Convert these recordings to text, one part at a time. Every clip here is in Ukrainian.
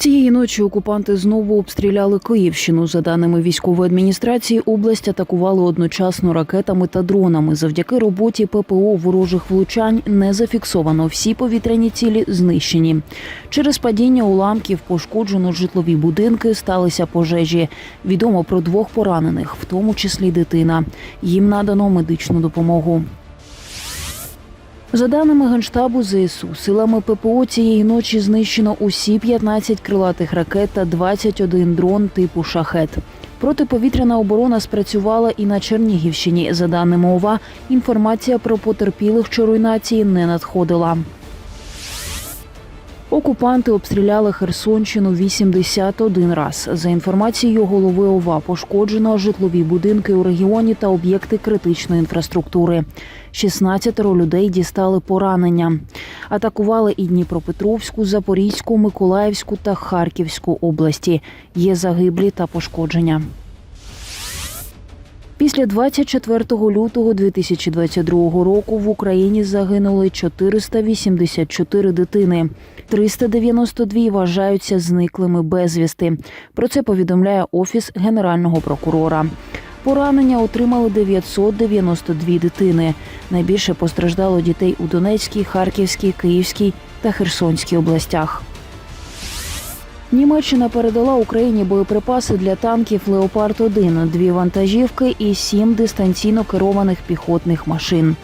Цієї ночі окупанти знову обстріляли Київщину. За даними військової адміністрації, область атакували одночасно ракетами та дронами. Завдяки роботі ППО ворожих влучань не зафіксовано. Всі повітряні цілі знищені. Через падіння уламків пошкоджено житлові будинки, сталися пожежі. Відомо про двох поранених, в тому числі дитина. Їм надано медичну допомогу. За даними Генштабу ЗСУ, силами ППО цієї ночі знищено усі 15 крилатих ракет та 21 дрон типу шахет. Протиповітряна оборона спрацювала і на Чернігівщині. За даними ОВА, інформація про потерпілих чи руйнації не надходила. Окупанти обстріляли Херсонщину 81 раз. За інформацією голови ОВА, пошкоджено житлові будинки у регіоні та об'єкти критичної інфраструктури. 16 людей дістали поранення. Атакували і Дніпропетровську, Запорізьку, Миколаївську та Харківську області. Є загиблі та пошкодження. Після 24 лютого 2022 року в Україні загинули 484 дитини. 392 вважаються зниклими безвісти. Про це повідомляє Офіс Генерального прокурора. Поранення отримали 992 дитини. Найбільше постраждало дітей у Донецькій, Харківській, Київській та Херсонській областях. Німеччина передала Україні боєприпаси для танків Леопард 1 дві вантажівки і сім дистанційно керованих піхотних машин.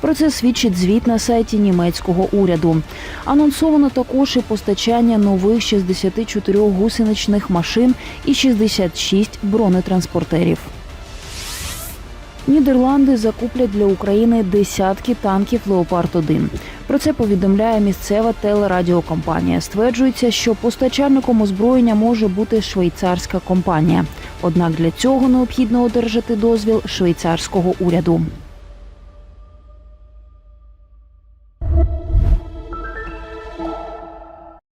Про це свідчить звіт на сайті німецького уряду. Анонсовано також і постачання нових 64 гусеничних машин і 66 бронетранспортерів. Нідерланди закуплять для України десятки танків Леопард 1 Про це повідомляє місцева телерадіокомпанія. Стверджується, що постачальником озброєння може бути швейцарська компанія. Однак для цього необхідно одержати дозвіл швейцарського уряду.